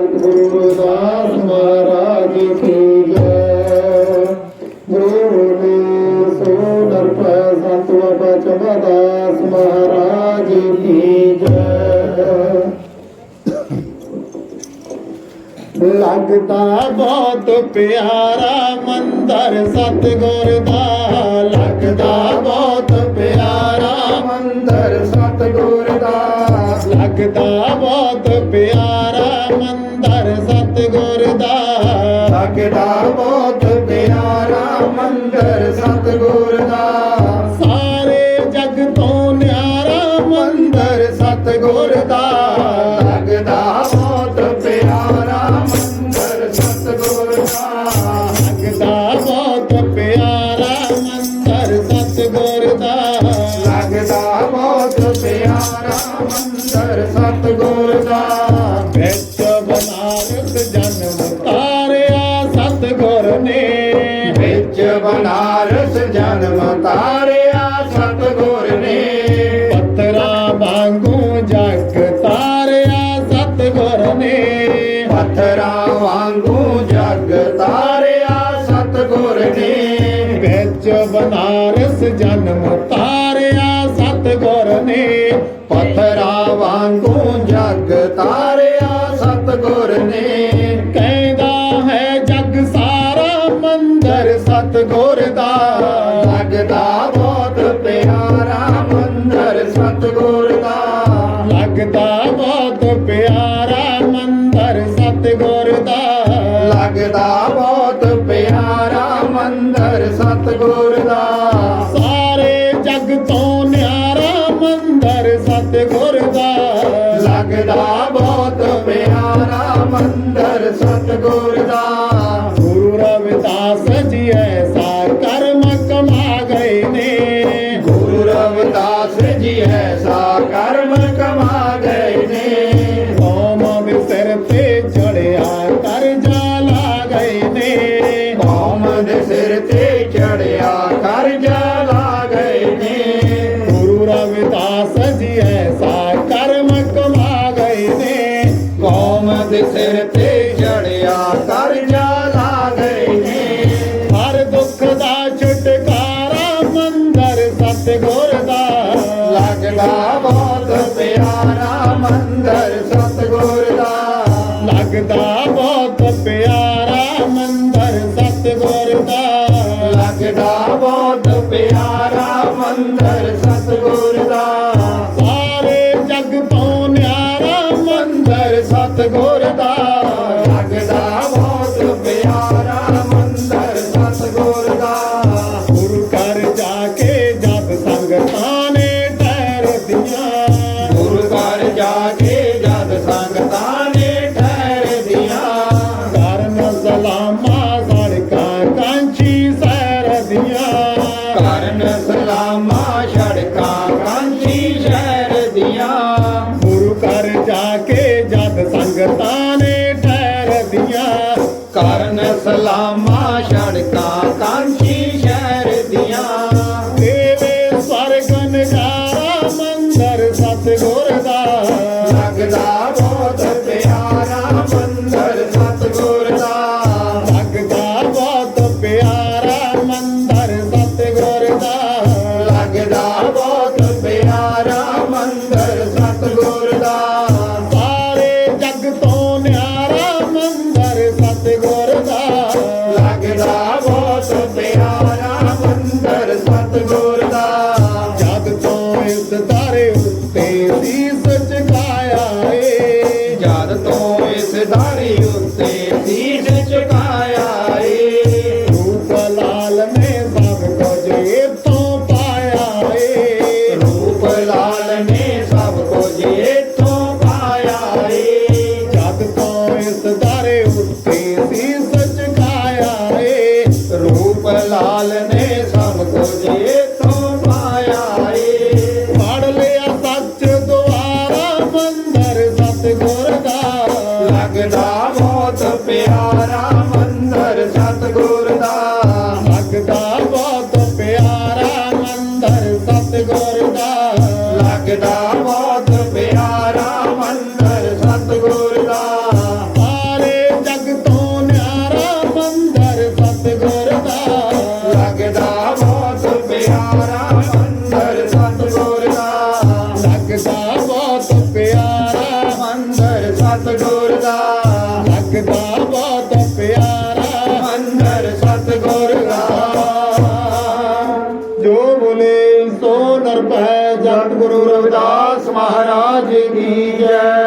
ਗੁਰਦਾਸ ਮਹਾਰਾਜ ਕੀ ਜੈ। ਗੁਰੂ ਨੇ ਸੋ ਨਰਪੈ ਸੰਤੋ ਬਚਮਦਾਸ ਮਹਾਰਾਜ ਕੀ ਜੈ। ਲੱਗਦਾ ਬਹੁਤ ਪਿਆਰਾ ਮੰਦਰ ਸਤਗੁਰ ਦਾ। ਸਤਗੁਰ ਦਾ ਲੱਗਦਾ ਬਹੁਤ ਪਿਆਰਾ ਮੰਦਰ ਸਤਗੁਰ ਦਾ ਸਾਰੇ ਜਗ ਤੋਂ ਨਿਆਰਾ ਮੰਦਰ ਸਤਗੁਰ ਦਾ ਜਨਮ ਤਾਰਿਆ ਸਤਗੁਰ ਨੇ। ਵਿੱਚ ਬਨਾਰਸ ਜਨਮ ਤਾਰਿਆ ਸਤਗੁਰ ਨੇ। ਪੱਥਰਾਂ ਵਾਂਗੂ ਜਗ ਤਾਰਿਆ ਸਤਗੁਰ ਨੇ। ਪੱਥਰਾਂ ਵਾਂਗੂ ਜਗ ਤਾਰਿਆ ਸਤਗੁਰ ਨੇ। ਵਿੱਚ ਬਨਾਰਸ ਜਨਮ ਤਾਰਿਆ ਸਤਗੁਰ ਨੇ। ਪੱਥਰਾਂ ਵਾਂਗੂ ਜਗ ਸਤਗੁਰ ਦਾ। ਲੱਗਦਾ ਬਹੁਤ ਪਿਆਰਾ ਮੰਦਰ ਸਤਗੁਰ ਦਾ। ਲੱਗਦਾ ਬਹੁਤ ਪਿਆਰਾ ਮੰਦਰ ਸਤਗੁਰ ਦਾ। ਲੱਗਦਾ ਬਹੁਤ ਪਿਆਰਾ ਮੰਦਰ ਸਤਗੁਰ ਦਾ। ਸਾਰੇ ਜਗ ਤੋਂ ਨਿਆਰਾ ਮੰਦਰ ਸਤਗੁਰ ਦਾ। ਲੱਗਦਾ ਬਹੁਤ ਪਿਆਰਾ ਮੰਦਰ ਸਤਗੁਰ ਜੀ ਐਸਾ ਕਰਮ ਕਮਾ ਗਏ ਨੇ। ਗੁਰੂ ਰਵਿਦਾਸ ਜੀ ਐਸਾ ਕਰਮ ਕਮਾ ਗਏ ਨੇ। ਕੌਮ ਦੇ ਸਿਰ ਤੇ ਚੜਿਆ ਕਰਜ਼ਾ ਲਾ ਗਏ ਨੇ। ਕੌਮ ਦੇ ਸਿਰ ਤੇ ਚੜਿਆ ਕਰਜ਼ਾ ਲਾ ਗਏ ਨੇ। ਗੁਰੂ ਰਵਿਦਾਸ ਜੀ ਲੱਗਦਾ ਬਹੁਤ ਪਿਆਰਾ ਲੱਗਦਾ ਬਹੁਤ ਪਿਆਰਾ ਮੰਦਰ ਸਤਿਗੁਰ ਦਾ। ਲੱਗਦਾ ਬਹੁਤ ਪਿਆਰਾ ਮੰਦਰ ਸਤਿਗੁਰ ਦਾ। ਜੋ ਬੋਲੇ ਸੋ ਨਰ ਪੈ ਜਗਤ ਗੁਰੂ ਰਵਿਦਾਸ ਮਹਾਰਾਜ ਦੀ ਜੈ।